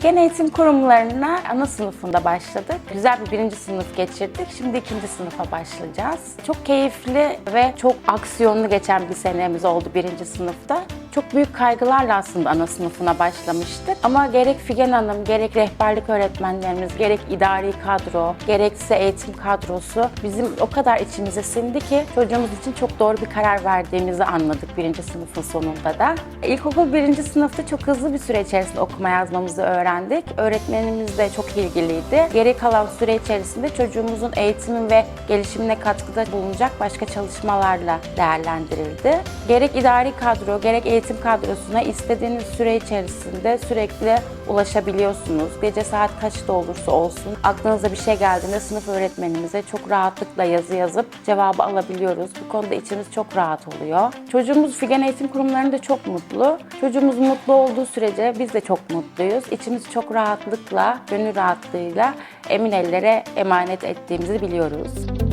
Figen Eğitim Kurumlarına ana sınıfında başladık. Güzel bir birinci sınıf geçirdik. Şimdi ikinci sınıfa başlayacağız. Çok keyifli ve çok aksiyonlu geçen bir senemiz oldu birinci sınıfta. Çok büyük kaygılarla aslında ana sınıfına başlamıştık. Ama gerek Figen Hanım, gerek rehberlik öğretmenlerimiz, gerek idari kadro, gerekse eğitim kadrosu bizim o kadar içimize sindi ki çocuğumuz için çok doğru bir karar verdiğimizi anladık birinci sınıfın sonunda da. İlkokul birinci sınıfta çok hızlı bir süre içerisinde okuma yazmamızı öğrendik. Öğretmenimiz de çok ilgiliydi. Geri kalan süre içerisinde çocuğumuzun eğitimi ve gelişimine katkıda bulunacak başka çalışmalarla değerlendirildi. Gerek idari kadro, gerek eğitim kadrosuna istediğiniz süre içerisinde sürekli ulaşabiliyorsunuz. Gece saat kaçta olursa olsun aklınıza bir şey geldiğinde sınıf öğretmenimize çok rahatlıkla yazı yazıp cevabı alabiliyoruz. Bu konuda içimiz çok rahat oluyor. Çocuğumuz Figen Eğitim Kurumları'nda çok mutlu. Çocuğumuz mutlu olduğu sürece biz de çok mutluyuz. İçimiz çok rahatlıkla, gönül rahatlığıyla emin ellere emanet ettiğimizi biliyoruz.